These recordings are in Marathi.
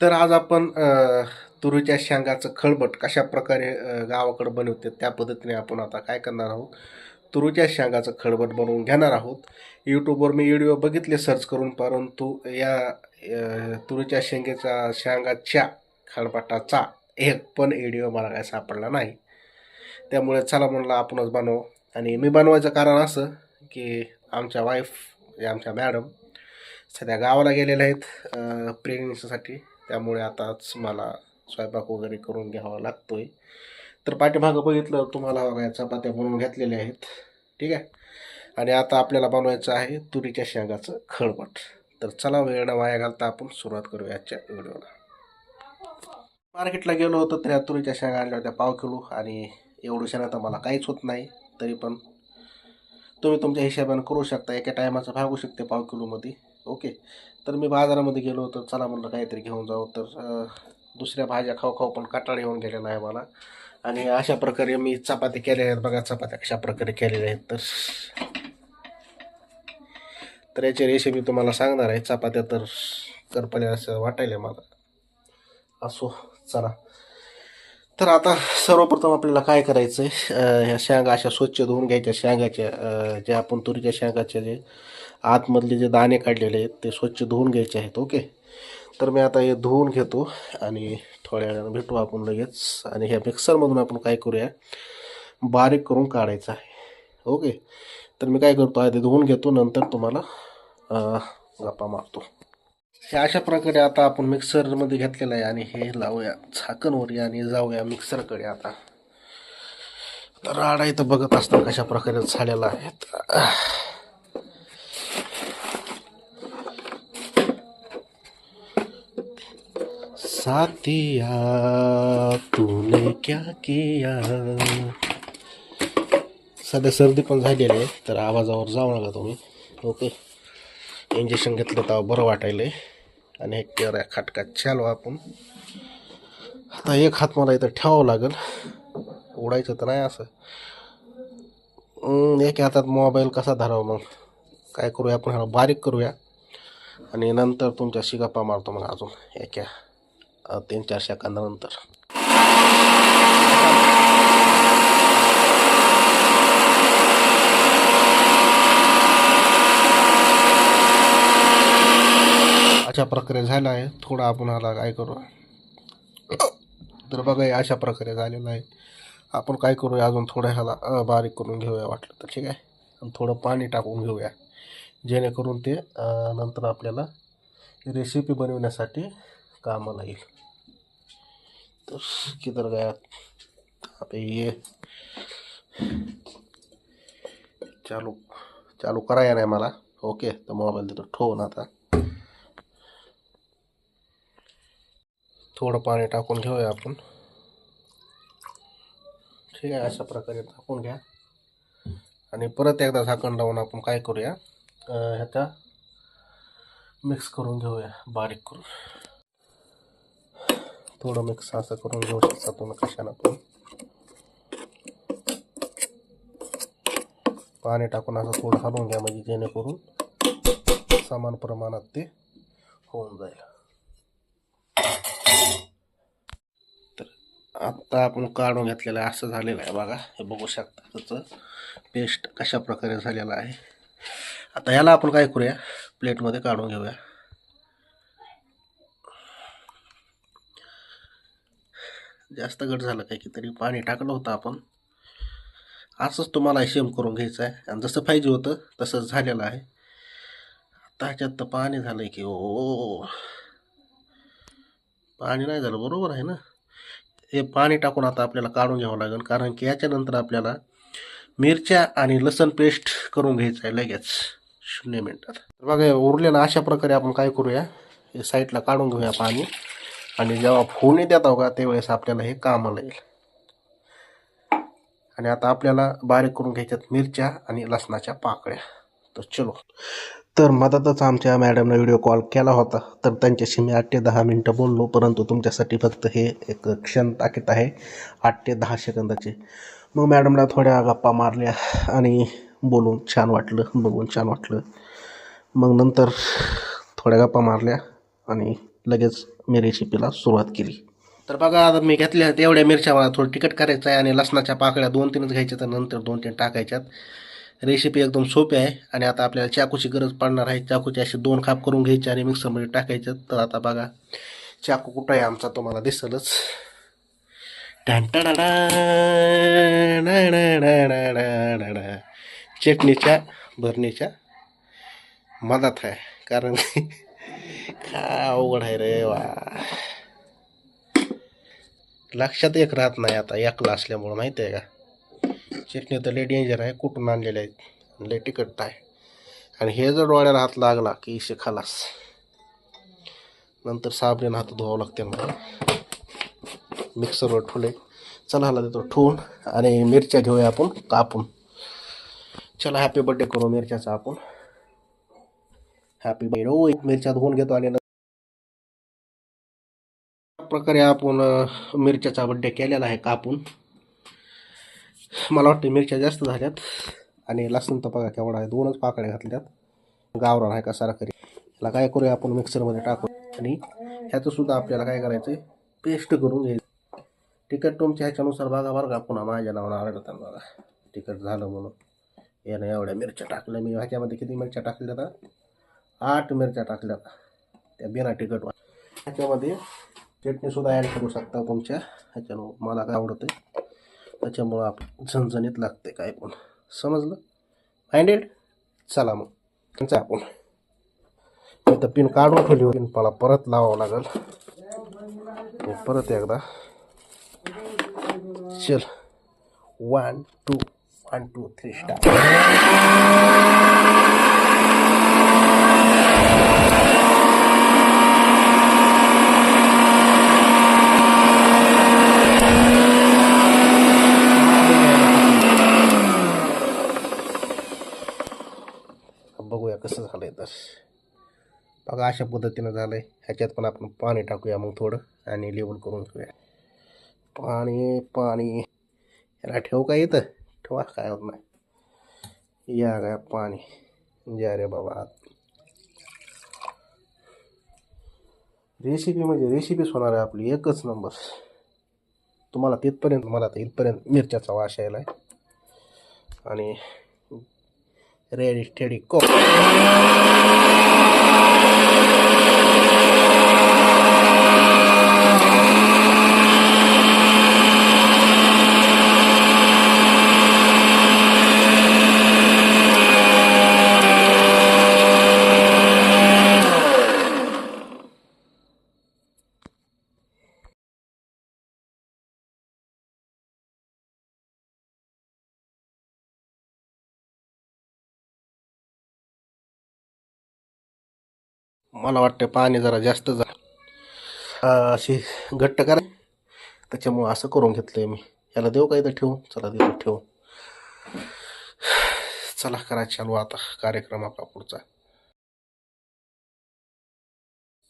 तर आज आपण तुरीच्या शेंगाचं खळबट कशा प्रकारे गावाकडे गावाकडं बनवते त्या पद्धतीने आपण आता काय करणार आहोत? तुरीच्या शेंगाचं खळबट बनवून घेणार आहोत. यूट्यूबवर मी व्हिडिओ बघितले सर्च करून परंतु या तुरीच्या शेंगेचा शेंगाच्या खळबटाचा एक पण व्हिडिओ मला काय सापडला नाही. त्यामुळे चला म्हणलं आपणच बनवू. आणि मी बनवायचं कारण असं की आमच्या वाईफ या आमच्या मॅडम सध्या गावाला गेलेल्या आहेत प्रेग्नेन्सीसाठी त्यामुळे आताच मला स्वयंपाक वगैरे करून घ्यावा लागतो आहे तर पाठीमागं बघितलं तुम्हाला बघा या चपात्या बनवून घेतलेल्या आहेत. ठीक आहे? आणि आता आपल्याला बनवायचं आहे तुरीच्या शेंगाचं खळबट. तर चला वेळ न वाया घालता आपण सुरुवात करूया आजच्या व्हिडिओला. मार्केटला गेलो होतो तर या तुरीच्या शेंगा आणल्या होत्या पाव किलो. आणि एवढं शेंगा आता मला काहीच होत नाही तरी पण तुम्ही तुमच्या हिशोबाने करू शकता. एका टायमाचं भागू शकते पाव किलोमध्ये. ओके. तर मी बाजारामध्ये गेलो तर चला म्हणलं काहीतरी घेऊन जाऊ. तर दुसऱ्या भाज्या खाऊ खाऊ पण कटाळ येऊन गेलेला आहे मला. आणि अशा प्रकारे मी चपात्या केलेल्या आहेत. बघा चपात्या अशा प्रकारे केलेल्या आहेत. तर तर याची रेसिपी तुम्हाला सांगणार आहे. चपात्या तर करपल्या असं वाटायला मला. असो चला. तर आता सर्वप्रथम आपल्याला काय करायचं आहे ह्या शेंगा अशा स्वच्छ धुवून घ्यायच्या. शेंगाच्या जे आपण तुरीच्या शेंगाच्या जे आतमधले जे दाणे काढलेले आहेत ते स्वच्छ धुवून घ्यायचे आहेत ओके? तर मी आता हे धुवून घेतो आणि थोड्या वेळानं भेटू आपण लगेच. आणि ह्या मिक्सरमधून आपण काय करूया? बारीक करून काढायचं आहे ओके? तर मी काय करतो आधी धुवून घेतो नंतर तुम्हाला गप्पा मारतो. हे अशा प्रकारे आता आपण मिक्सरमध्ये घेतलेलं आहे आणि हे लावूया झाकणवर आणि जाऊया मिक्सरकडे आता. तर राडा इथं बघत असता कशा प्रकारे झालेला आहे. साथिया तूने क्या किया? सध्या सर्दी पण झालेली आहे तर आवाजावर जाऊ नका तुम्ही. ओके. इंजेक्शन घेतलं तर बरं वाटायलंय. आणि एक केवढ्या खाटका चालू आपण. आता एक हात मला इथं ठेवावं लागेल. उडायचं तर नाही असं. एक हातात मोबाईल कसा धरावा मग? काय करूया आपण? ह्याला बारीक करूया. आणि नंतर तुमच्या गप्पा मारतो मग अजून. एका. तीन चार सेकंदानंतर. अशा प्रकारे झाला आहे. थोडं आपण आला काय करू? तर बघा हे अशा प्रकारे झालेलं आहे. आपण काय करूया? अजून थोडं ह्याला बारीक करून घेऊया वाटलं तर ठीक आहे? आणि थोडं पाणी टाकून घेऊया. जेणेकरून ते नंतर आपल्याला रेसिपी बनवण्यासाठी कामाला येईल. किधर गया अबे ये चालू चालू कराया नाही मला ओके तर मोबाईल तिथं ठेवून आता थोडं पाणी टाकून घेऊया आपण ठीक आहे अशा प्रकारे टाकून घ्या आणि परत एकदा झाकण लावून आपण काय करूया ह्याचा मिक्स करून घेऊया बारीक करून थोडं मिक्स असं करून घेऊ शकता तुम्ही कशाला पण. पाणी टाकून असं थोडं हलवून घ्या म्हणजे जेणेकरून समान प्रमाणात ते होऊन जाईल. तर आत्ता आपण काढून घेतलेलं आहे असं झालेलं आहे बघा. हे बघू शकता त्याचं पेस्ट कशा प्रकारे झालेलं आहे. आता ह्याला आपण काय करूया? प्लेटमध्ये काढून घेऊया. जास्त घट झालं काय की तरी पाणी टाकलं होतं आपण. असंच तुम्हाला शेम करून घ्यायचं आहे. आणि जसं पाहिजे होतं तसंच झालेलं आहे. आता ह्याच्यात तर पाणी झालं की ओ पाणी नाही झालं बरोबर आहे ना? हे पाणी टाकून आता आपल्याला काढून घ्यावं लागेल. कारण की याच्यानंतर आपल्याला मिरच्या आणि लसण पेस्ट करून घ्यायचं आहे लगेच. शून्य मिनटात. तर बघा उरलेलं अशा प्रकारे आपण काय करूया? हे साईडला काढून घेऊया पाणी. आणि जेव्हा फोडणी देता का त्यावेळेस आपल्याला हे कामाला येईल. आणि आता आपल्याला बारीक करून घ्यायच्यात मिरच्या आणि लसणाच्या पाकळ्या. तर चलो. तर मधातच आमच्या मॅडमनं व्हिडिओ कॉल केला होता. तर त्यांच्याशी मी आठ ते दहा मिनटं बोललो परंतु तुमच्यासाठी फक्त हे एक क्षण टाकीत आहे. आठ ते दहा सेकंदाचे. मग मॅडमला थोड्या गप्पा मारल्या आणि बोलून छान वाटलं बघून छान वाटलं. मग नंतर थोड्या गप्पा मारल्या आणि लगेच मी रेसिपीला सुरुवात केली. तर बघा आता मी घेतल्या तेवढ्या मिरच्या मला थोडं तिखट करायचं आहे आणि लसणाच्या पाकळ्या दोन तीनच घ्यायच्या तर नंतर दोन तीन टाकायच्यात. रेसिपी एकदम सोपी आहे आणि आता आपल्याला चाकूची गरज पडणार आहे. चाकूची असे दोन खाप करून घ्यायची आणि मिक्सरमध्ये टाकायचे. तर आता बघा चाकू कुठं आहे आमचा तुम्हाला दिसलच. चटणीच्या भरणीच्या मधात आहे. कारण काय अवघड आहे रे वा. लक्षात एक राहत नाही आता एकला असल्यामुळं माहिती आहे का? चटणी तर लय डेंजर आहे कुठून आणलेले आहेत? लय तिखट आहे. आणि हे जर डोळ्याला हात लागला की इशे खालास. नंतर साबरीनं हात धुवावं लागते मला मिक्सरवर ठुले चला हाला देतो ठेवून आणि मिरच्या घेऊया आपण कापून. चला हॅपी बर्थडे करू मिरच्याचा आपण. हॅपी बर्थडे एक मिरच्या धुवून घेतो आणि प्रकारे आपण मिरच्याचा बड्डे केलेला आहे कापून. मला वाटतं मिरच्या जास्त झाल्यात आणि लसूण तर बघा केवढा आहे दोनच पाकळ्या घातल्यात. गावरान आहे का सारखरी याला काय करूया आपण मिक्सरमध्ये टाकू आणि ह्याचंसुद्धा आपल्याला काय करायचं आहे पेस्ट करून घ्यायचं. तिखट तुमच्या ह्याच्यानुसार बघा बरं का पुन्हा माझ्या नावानं आढळतात बघा. तिखट झालं म्हणून. यानं एवढ्या मिरच्या टाकल्या. मी ह्याच्यामध्ये किती मिरच्या टाकल्या आठ मिरच्या टाकल्या त्या बिना तिखट ह्याच्यामध्ये चटणीसुद्धा ॲड करू शकता तुमच्या. ह्याच्यानं मला काय आवडतं त्याच्यामुळं आप झणझणीत लागते काय पण. समजलं? माइंडेड चला मग. त्यांचं आपण. मी तर पिन काढून ठेवली होती. मला परत लावावं लागेल. परत एकदा. चल. One two one two three star कसं बघा अशा पद्धतीनं झालं आहे ह्याच्यात पण आपण पाणी टाकूया मग थोडं आणि लेवल करून घेऊया. पाणी पाणी. याला ठेवू का येतं ठेवा काय होत नाही. या काय पाणी. जय रे बाबा. रेसिपी म्हणजे रेसिपीच होणार आहे आपली एकच नंबर तुम्हाला तिथपर्यंत मला तर इथपर्यंत मिरच्याचा वास यायला आहे आणि रेडी स्टेडी को मला वाटतं पाणी जरा जास्त जा अशी घट्ट करा. त्याच्यामुळं असं करून घेतलंय मी. याला देऊ काय तर ठेवू? चला देऊ ठेवू. चला करा चालू आता कार्यक्रम आपला पुढचा.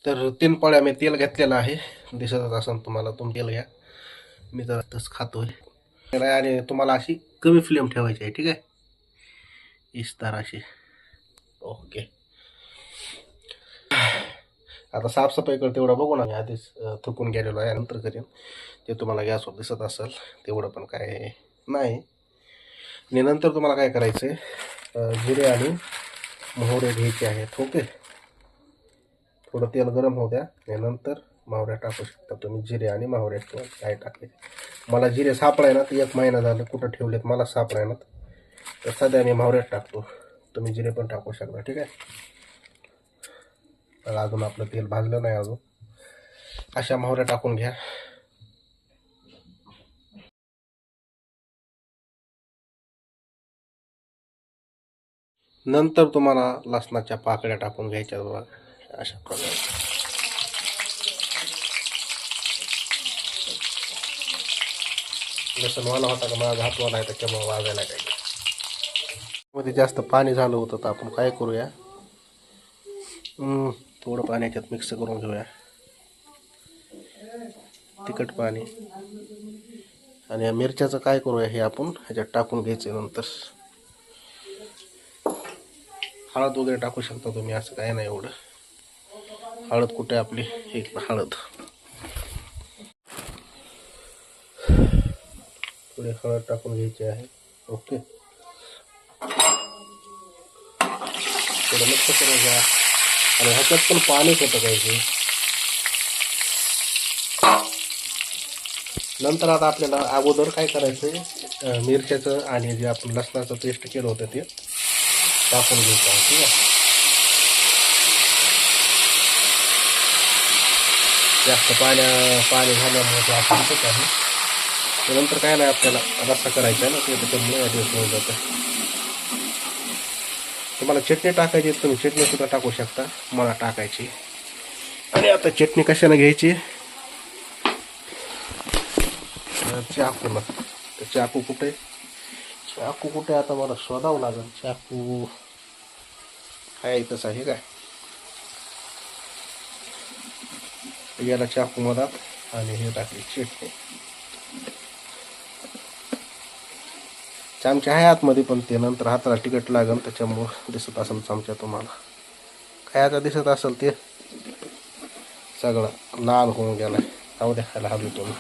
तर तीन पाळ्या मी तेल घेतलेलं आहे. दिसतच असेल तुम्हाला तुम्ही तेल घ्या. मी जरा तस खातोय. आणि तुम्हाला अशी कमी फ्लेम ठेवायची आहे ठीक आहे? इस्तार अशी. ओके. आता साफसफाई करते तेवढं बघू ना. मी आधीच थकून थुकून गेलेलो आहे नंतर करेन. ते तुम्हाला गॅसवर दिसत असेल तेवढं पण काय नाही. आणि नंतर तुम्हाला काय करायचं आहे जिरे आणि मोहरे घ्यायचे आहेत ओके? थोडं तेल गरम होऊ द्या आणि नंतर मावऱ्या टाकू शकता तुम्ही. जिरे आणि मावऱ्या किंवा काय टाकले. मला जिरे सापडाय ना एक महिना झालं कुठं ठेवलेत मला सापडाय ना तर सध्या मी मावऱ्यात टाकतो. तुम्ही जिरे पण टाकू शकता ठीक आहे? तर अजून आपलं तेल भाजलं नाही अजून. अशा मोहऱ्या टाकून घ्या. नंतर तुम्हाला लसणाच्या पाकळ्या टाकून घ्यायच्या बघा. अशा प्रकारे. लसण वाला होता का? माझा हात वाला आहे त्याच्यामुळे वाजायला काय मध्ये जास्त पाणी झालं होतं तर आपण काय करूया? थोडं पाण्याच्यात मिक्स करून घेऊया. तिखट पाणी. आणि या मिरच्याचं काय करूया हे आपण? ह्याच्यात टाकून घ्यायचं नंतर. हळद वगैरे टाकू शकता तुम्ही असं काय नाही एवढं. हळद कुठे आपली? एक हळद. थोडी हळद टाकून घ्यायची आहे. ओके. थोडं लक्ष करून घ्या. आणि ह्याच्यात पण पाणीच होतं पाहिजे नंतर आता आपल्याला अगोदर काय करायचं मिरच्याचं आणि जे आपण लसणाचं पेस्ट केलं होतं ते टाकून घ्यायचं आहे ठीक आहे? जास्त पाण्या पाणी झाल्यामुळे ते असं होत आहे. त्यानंतर काय नाही आपल्याला रस्सा करायचा आहे ना ते त्याच्यामुळे होऊन जातं. तुम्हाला चटणी टाकायची तुम्ही चटणीसुद्धा टाकू शकता मला टाकायची. आणि आता चटणी कशाने घ्यायची? चाकू ना. तर चाकू कुठे? चाकू कुठे? आता मला शोधावं लागेल. चाकू. काय इथंच आहे काय? याला चाकू मधात आणि हे टाकली चटणी. चमचा आहे आतमध्ये पण ते नंतर हाताला तिकट लागेल त्याच्यामुळं दिसत असेल चमचा तुम्हाला. काय आता दिसत असेल ते? सगळं लाल होऊन गेलाय. जाऊ द्या खायला हवी तुम्ही.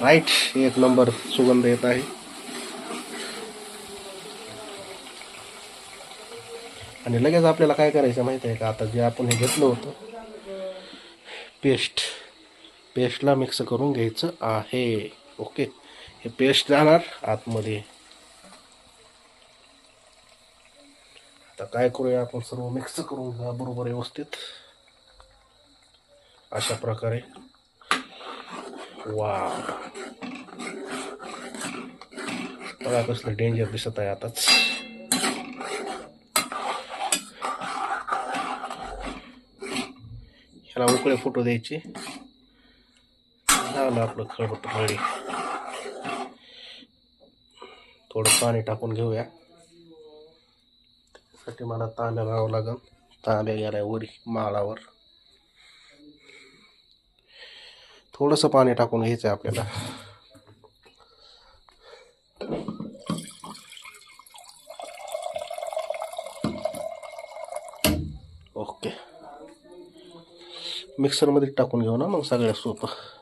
राईट एक नंबर सुगंध येत आहे. आणि लगेच आपल्याला काय करायचं माहिती आहे का? आता जे आपण हे घेतलं होतं पेस्ट. पेस्टला मिक्स करून घ्यायचं आहे. ओके. हे पेस्ट जाणार आतमध्ये. आता काय करूया आपण? सर्व मिक्स करून घ्या बरोबर व्यवस्थित. अशा प्रकारे. वा. बघा कसलं डेंजर दिसत आहे आताच. ह्याला उकळे फोटो द्यायचे. झालं आपलं खळबट रेडी थोडं पाणी टाकून घेऊया. त्यासाठी मला तांब्या लावावं लागेल तांब्या गेलाय वरी माळावर. थोडंसं पाणी टाकून घ्यायचं आहे आपल्याला. ओके. मिक्सरमध्ये टाकून घेऊ ना मग सगळ्या सोपं.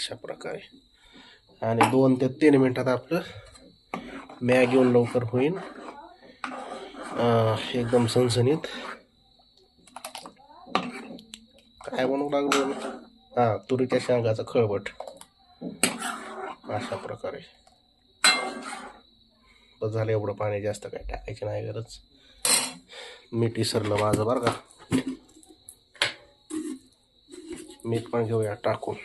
अशा प्रकारे. आणि दोन ते तीन मिनटात आपलं मॅग येऊन लवकर होईल एकदम सणसणीत काय बनवू लागलो? हां तुरीच्या शेंगाचं खळबट. अशा प्रकारे. बस झालं एवढं पाणी जास्त काय टाकायची नाही गरज. मीठ विसरलं माझं बरं का. मीठ पण घेऊया टाकून.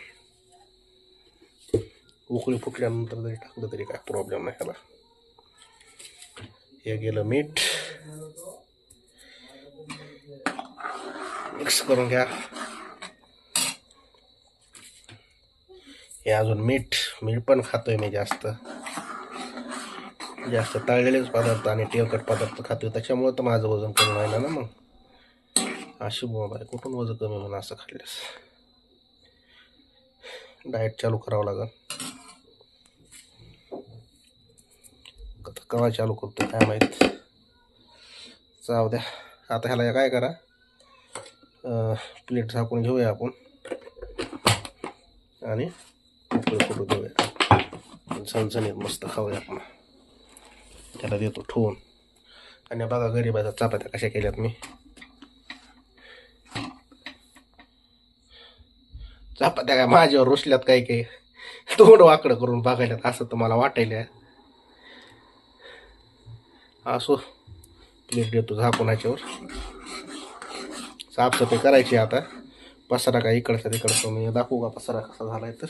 उकळी फुटल्यानंतर जरी टाकलं तरी काय प्रॉब्लेम नाही ह्याला. हे गेलं मीठ. मिक्स करून घ्या. हे अजून मीठ. मीठ पण खातोय मी जास्त. जास्त तळलेलेच पदार्थ आणि तेलकट पदार्थ खातोय. त्याच्यामुळे तर माझं वजन कमी व्हायला ना मग. अशी मोबाईल कुठून वजन कमी होणं असं खाल्ल्यास डाएट चालू करावं लागेल. आता केव्हा चालू करतो काय माहीत. जाऊ द्या आता ह्याला काय करा प्लेट झाकून घेऊया आपण. आणि उकळी करू देऊया. सणसणीत मस्त खाऊया आपण. त्याला देतो ठेवून. आणि बघा गरीबाच्या चपात्या कशा केल्यात मी. चपात्या काय माझ्यावर रुसल्यात काही काही तोंड वाकडं करून बघायला असं तर मला वाटायला असो. प्लेट देतो झाकून ह्याच्यावर साफसफाई करायची आता. पसारा काय इकडचा तिकडचा मी दाखवू का पसारा कसा झालाय तर?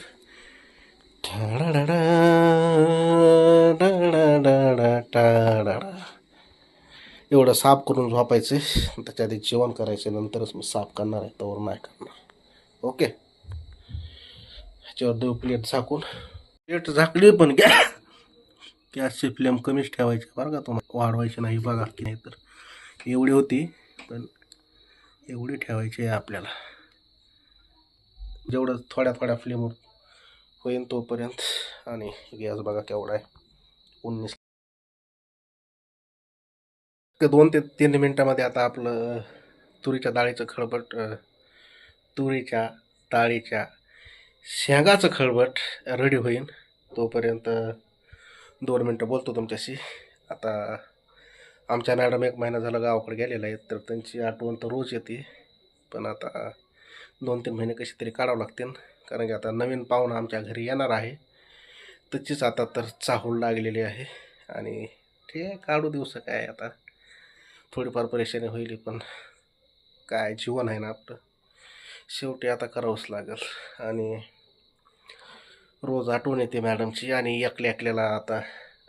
एवढं साफ करून झोपायचं. त्याच्या आधी जेवण करायचं नंतरच मी साफ करणार आहे. तोवर नाही करणार. ओके. ह्याच्यावर देऊ प्लेट झाकून. प्लेट झाकली पण घ्या. गॅसची फ्लेम कमीच ठेवायची बरं का तुम्हाला. वाढवायची नाही बघा की नाही तर. एवढी होती पण एवढी ठेवायची आहे आपल्याला. जेवढं थोड्या थोड्या फ्लेमवर होईल तोपर्यंत. आणि गॅस बघा केवढा आहे. उन्नीस. दोन ते तीन मिनटामध्ये आता आपलं तुरीच्या डाळीचं खळबट तुरीच्या डाळीच्या शेंगाचं खळबट रेडी होईल तोपर्यंत दोन मिनटं बोलतो तुमच्याशी. आता आमच्या मॅडम एक महिना झाला गावाकडे गेलेला आहेत तर त्यांची आठवण तर रोज येते. पण आता दोन तीन महिने कशी तरी काढावं लागतील कारण की आता नवीन पाहुणा आमच्या घरी येणार आहे. त्याचीच आता तर चाहूल लागलेली आहे आणि ठीक आहे काढू दिवस काय आता. थोडीफार परेशानी होईल पण काय जीवन आहे ना आपलं. शेवटी आता करावंच लागेल आणि रोज आठवण येते मॅडमची आणि एकल्या एकल्याला आता.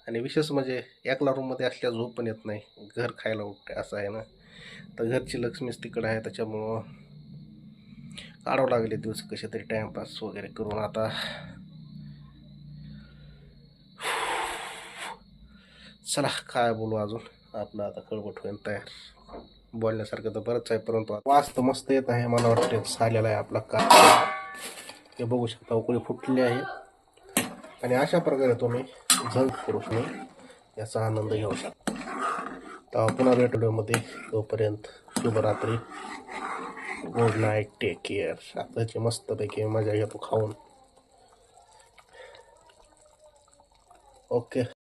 आणि विशेष म्हणजे एकला रूममध्ये असल्या झोप पण येत नाही. घर खायला उठते असं आहे ना. तर घरची लक्ष्मीच तिकडं आहे त्याच्यामुळं काढावं लागले दिवस कसे तरी टाईमपास वगैरे करून. आता चला काय बोलू अजून? आपलं आता कळबट होईल तयार. बोलण्यासारखं तर बरंच आहे परंतु वास तर मस्त येत आहे मला वाटतं. झालेला आहे आपला का हे बघू शकता उकळी फुटली आहे. आणि अशा प्रकारे तुम्ही झंक पुरुषने याचा आनंद घेऊ शकता. तर पुन्हा भेट व्हिडिओमध्ये. तोपर्यंत शुभरात्री. गुड नाईट टेक केअर आताची मस्तपैकी मजा घेतो खाऊन. ओके